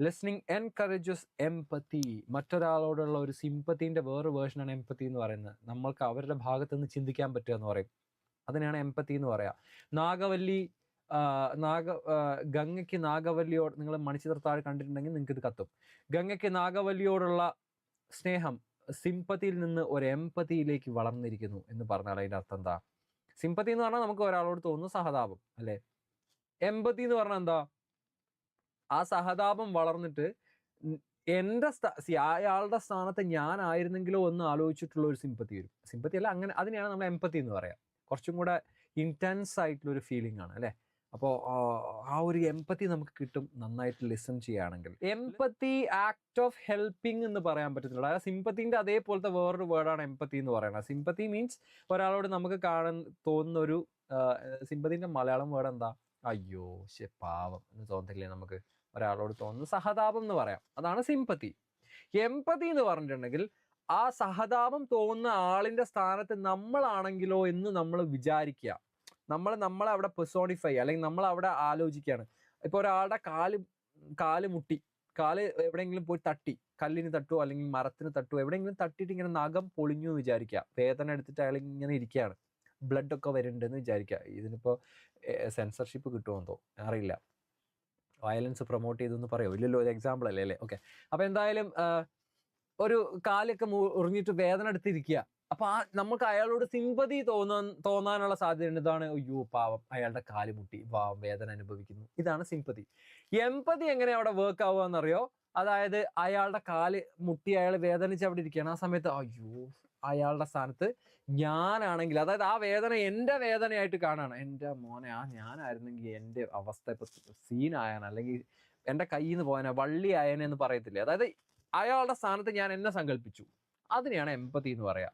Listening encourages എംപത്തി മറ്റൊരാളോടുള്ള ഒരു സിമ്പത്തിന്റെ വേറെ വേർഷനാണ് എംപത്തി എന്ന് പറയുന്നത്. നമ്മൾക്ക് അവരുടെ ഭാഗത്ത് നിന്ന് ചിന്തിക്കാൻ പറ്റുക എന്ന് പറയും. അതിനാണ് എംപത്തി എന്ന് പറയാ. നാഗവല്ലി നാഗ ഗംഗയ്ക്ക് നാഗവല്ലിയോട് നിങ്ങൾ മണിച്ചിത്രത്താഴ് കണ്ടിട്ടുണ്ടെങ്കിൽ നിങ്ങൾക്ക് ഇത് കത്തും. ഗംഗയ്ക്ക് നാഗവല്ലിയോടുള്ള സ്നേഹം സിമ്പതിയിൽ നിന്ന് ഒരു എംപതിയിലേക്ക് വളർന്നിരിക്കുന്നു എന്ന് പറഞ്ഞാൽ അതിന്റെ അർത്ഥം എന്താ? സിമ്പതി എന്ന് പറഞ്ഞാൽ നമുക്ക് ഒരാളോട് തോന്നുന്നു സഹതാപം അല്ലേ? എമ്പതി എന്ന് പറഞ്ഞാൽ എന്താ? ആ സഹതാപം വളർന്നിട്ട് എന്റെ അയാളുടെ സ്ഥാനത്ത് ഞാനായിരുന്നെങ്കിലോ എന്ന് ആലോചിച്ചിട്ടുള്ള ഒരു സിമ്പത്തി വരും. സിമ്പത്തി അല്ല അങ്ങനെ അതിനെയാണ് നമ്മൾ എമ്പത്തി എന്ന് പറയാം. കുറച്ചും കൂടെ ഇന്റൻസ് ആയിട്ടുള്ള ഒരു ഫീലിംഗ് ആണ് അല്ലേ? അപ്പോൾ ആ ഒരു എമ്പത്തി നമുക്ക് കിട്ടും നന്നായിട്ട് ലിസൺ ചെയ്യുകയാണെങ്കിൽ. എമ്പത്തി ആക്ട് ഓഫ് ഹെൽപ്പിംഗ് എന്ന് പറയാൻ പറ്റത്തില്ല. അതായത് സിമ്പത്തിന്റെ അതേപോലത്തെ വേറൊരു വേർഡാണ് എമ്പത്തി എന്ന് പറയുന്നത്. സിമ്പത്തി മീൻസ് ഒരാളോട് നമുക്ക് കാണാൻ തോന്നുന്ന ഒരു സിമ്പത്തിന്റെ മലയാളം വേർഡ് എന്താ? അയ്യോ ശെ പാവം. എന്ന് തോന്നത്തില്ലേ നമുക്ക് ഒരാളോട് തോന്നുന്ന സഹതാപം എന്ന് പറയാം. അതാണ് സിമ്പത്തി എമ്പതി എന്ന് പറഞ്ഞിട്ടുണ്ടെങ്കിൽ ആ സഹതാപം തോന്നുന്ന ആളിന്റെ സ്ഥാനത്ത് നമ്മളാണെങ്കിലോ എന്ന് നമ്മൾ വിചാരിക്കുക. നമ്മൾ നമ്മളെ അവിടെ പെർസോണിഫൈ അല്ലെങ്കിൽ നമ്മൾ അവിടെ ആലോചിക്കുകയാണ്. ഇപ്പൊ ഒരാളുടെ കാൽ കാൽ മുട്ടി. കാൽ എവിടെയെങ്കിലും പോയി തട്ടി. കല്ലിന് തട്ടു അല്ലെങ്കിൽ മരത്തിന് തട്ടു എവിടെയെങ്കിലും തട്ടിയിട്ട് ഇങ്ങനെ നഖം പൊളിഞ്ഞു എന്ന് വിചാരിക്കുക. വേദന എടുത്തിട്ട് അയാൾ ഇങ്ങനെ ഇരിക്കുകയാണ്. ബ്ലഡ് ഒക്കെ വരുന്നുണ്ടെന്ന് വിചാരിക്കുക ഇതിനിപ്പോൾ സെൻസർഷിപ്പ് കിട്ടുമോ അറിയില്ല. വയലൻസ് പ്രൊമോട്ട് ചെയ്തെന്ന് പറയോ? ഇല്ലല്ലോ ഒരു എക്സാമ്പിൾ അല്ലേ അല്ലേ? ഓക്കെ അപ്പൊ എന്തായാലും ഒരു കാലൊക്കെ മുറിഞ്ഞിട്ട് വേദന എടുത്തിരിക്കുക അപ്പോൾ ആ നമുക്ക് അയാളോട് സിമ്പതി തോന്നാൻ തോന്നാനുള്ള സാധ്യത ഇതാണ് അയ്യോ പാവം. അയാളുടെ കാൽ മുട്ടി. പാവം വേദന അനുഭവിക്കുന്നു. ഇതാണ് സിമ്പതി എമ്പതി എങ്ങനെ അവിടെ വർക്ക് ആവുക എന്നറിയോ അതായത് അയാളുടെ കാൽ മുട്ടി അയാൾ വേദനിച്ച് അവിടെ ഇരിക്കുകയാണ് ആ സമയത്ത് അയ്യോ അയാളുടെ സ്ഥാനത്ത് ഞാനാണെങ്കിൽ അതായത് ആ വേദന എന്റെ വേദനയായിട്ട് കാണാണ്. എന്റെ മോനെ ആ ഞാനായിരുന്നെങ്കിൽ എന്റെ അവസ്ഥ ഇപ്പൊ സീനായാണ് അല്ലെങ്കിൽ എന്റെ കയ്യിൽ നിന്ന് പോയനെ വള്ളി ആയനെ എന്ന് പറയത്തില്ലേ? അതായത് അയാളുടെ സ്ഥാനത്ത് ഞാൻ എന്നെ സങ്കല്പിച്ചു അതിനെയാണ് എമ്പതി എന്ന് പറയാ.